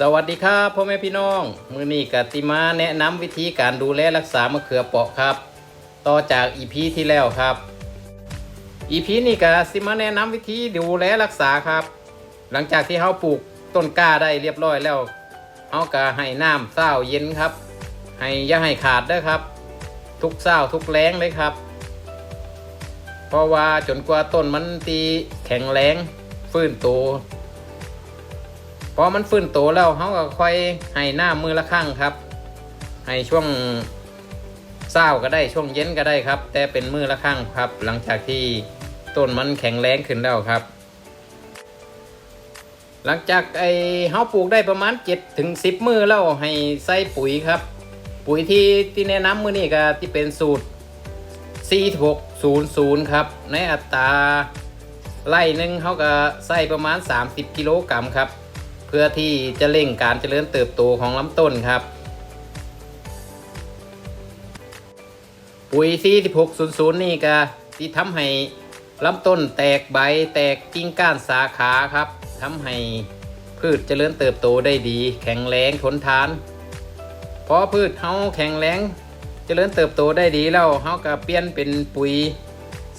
สวัสดีครับพ่อแม่พี่น้องมือนี้กติมาแนะนำวิธีการดูแลรักษามะเขือเปราะครับ ต่อจากอีพีที่แล้วครับอีพีนี้ก็สิมาแนะนำวิธีดูแลรักษาครับ หลังจากที่เขาปลูกต้นกล้าได้เรียบร้อยแล้วเขาก็ให้น้ำเศร้าเย็นครับ ให้อย่าให้ขาดด้อครับ ทุกเศร้าทุกแรงเลยครับ เพราะว่าจนกว่าต้นมันตีแข็งแรงฟื้นตัว พอมันฟื้นโตแล้วเขาก็ค่อยให้หน้ามือละข้างครับ ให้ช่วงเศร้าก็ได้ช่วงเย็นก็ได้ครับ แต่เป็นมือละข้างครับ หลังจากที่ต้นมันแข็งแรงขึ้นแล้วครับ หลังจากไอ้เฮาปลูกได้ประมาณ7ถึง10 มือแล้วให้ใส่ปุ๋ยครับ ปุ๋ยที่ที่แนะนำมือนี่ก็ที่เป็นสูตร 4600 ครับ ในอัตราไร่หนึ่งเขาก็ใส่ประมาณ 30 กิโลกรัมครับ เพื่อที่จะเร่งการเจริญเติบโตของลำต้นครับ ปุ๋ย 4600 นี่ก็ที่ทำให้ลำต้นแตกใบแตกกิ่งก้านสาขาครับทำให้พืชเจริญเติบโตได้ดี แข็งแรงทนทานพอพืชเฮาแข็งแรงเจริญเติบโตได้ดีแล้วเฮาก็เปลี่ยนเป็นปุ๋ย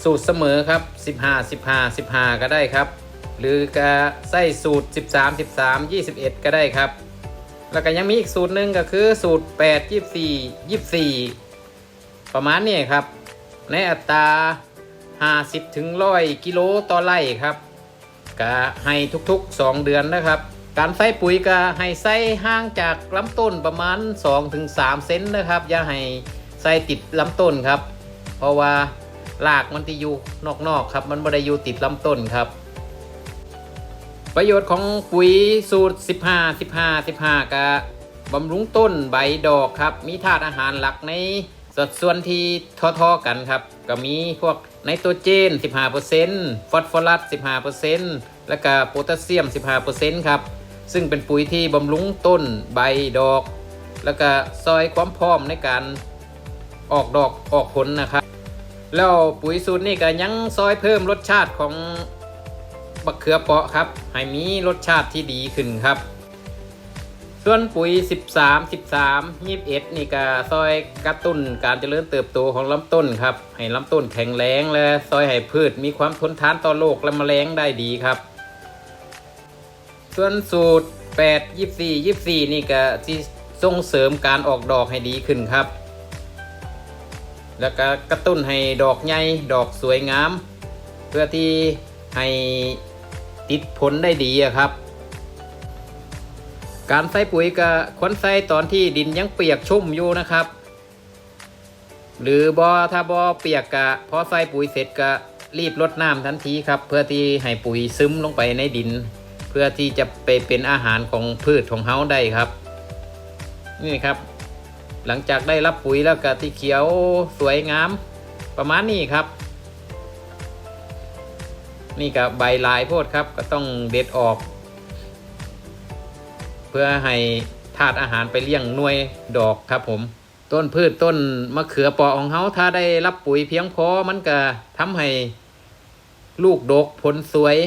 สูตรเสมอครับ 15 15 15 ก็ได้ครับ หรือก็ใส่สูตร 13 13 21 ก็ได้ครับ แล้วก็ยังมีอีกสูตรหนึ่งก็คือสูตร 8 24 24 ประมาณนี้ครับ ในอัตรา 50ถึง100 กิโลต่อไร่ครับก็ให้ทุกๆ 2 เดือนนะครับ การใส่ปุ๋ยก็ให้ใส่ห่างจากลำต้นประมาณ 2-3 เซนนะครับ อย่าให้ใส่ติดลำต้นครับ เพราะว่ารากมันที่อยู่นอกๆครับ มันไม่ได้อยู่ติดลำต้นครับ ประโยชน์ของปุ๋ยสูตร 15 15 15กะบำรุงต้นใบดอกครับ มีธาตุอาหารหลักในสัดส่วนที่ท่อๆกันครับ ก็มีพวกไนโตรเจน 15%ฟอสฟอรัส 15%แล้วก็โพแทสเซียม 15%ครับ ซึ่งเป็นปุ๋ยที่บำรุงต้นใบดอก แล้วก็ซอยความพร้อมในการออกดอกออกผลนะครับ แล้วปุ๋ยสูตรนี่ก็ยังซอยเพิ่มรสชาติของ บักเขือเปาะครับ ให้มีรสชาติที่ดีขึ้นครับ ส่วนปุ๋ย 13 13 21 นี่ก็ซอยกระตุ้นการเจริญเติบโตของลำต้นครับ ให้ลำต้นแข็งแรงและซอยให้พืชมีความทนทานต่อโรคและแมลงได้ดีครับ ส่วนสูตร 8 24 24 นี่ก็ที่ส่งเสริมการออกดอกให้ดีขึ้นครับ แล้วก็กระตุ้นให้ดอกใหญ่ดอกสวยงาม เพื่อที่ ให้ติดผลได้ดีครับ การใส่ปุ๋ยก็ควรใส่ตอนที่ดินยังเปียกชุ่มอยู่นะครับ หรือบอถ้าบอเปียกกะพอใส่ปุ๋ยเสร็จก็รีบรดน้ำทันทีครับ เพื่อที่ให้ปุ๋ยซึมลงไปในดิน เพื่อที่จะไปเป็นอาหารของพืชของเฮาได้ครับ นี่ครับ หลังจากได้รับปุ๋ยแล้วก็ที่เขียวสวยงาม ประมาณนี้ครับ นี่กับใบลายโพดครับก็ต้องเด็ดออก เพื่อให้ธาตุอาหารไปเลี้ยงหน่วยดอกครับผม ต้นพืชต้นมะเขือปราะของเขาถ้าได้รับปุ๋ยเพียงพอมันก็ทำให้ลูกดกผลสวย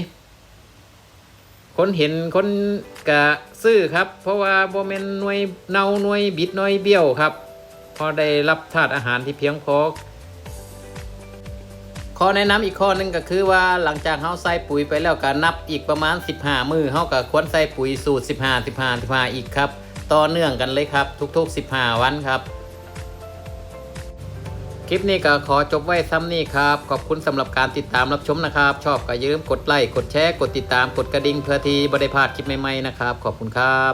คนเห็นคนกะซื้อครับ เพราะว่าโบเมนหน่วยเนาหน่วยบิดหน่วยเบี้ยวครับ พอได้รับธาตุอาหารที่เพียงพอ ข้อแนะนำอีกข้อนึงก็คือว่าหลังจากเฮาใส่ปุ๋ยไปแล้วก็นับอีกประมาณ 15 มือเฮาก็ควรใส่ปุ๋ยสูตร 15 15 15 อีกครับ ต่อเนื่องกันเลยครับ ทุกๆ 15 วันครับ คลิปนี้ก็ขอจบไว้ซ้ำนี้ครับ ขอบคุณสำหรับการติดตามรับชมนะครับ ชอบก็อย่าลืมกดไลค์กดแชร์กดติดตามกดกระดิ่งเพื่อที่บริพลาดคลิปใหม่ๆนะครับ ขอบคุณครับ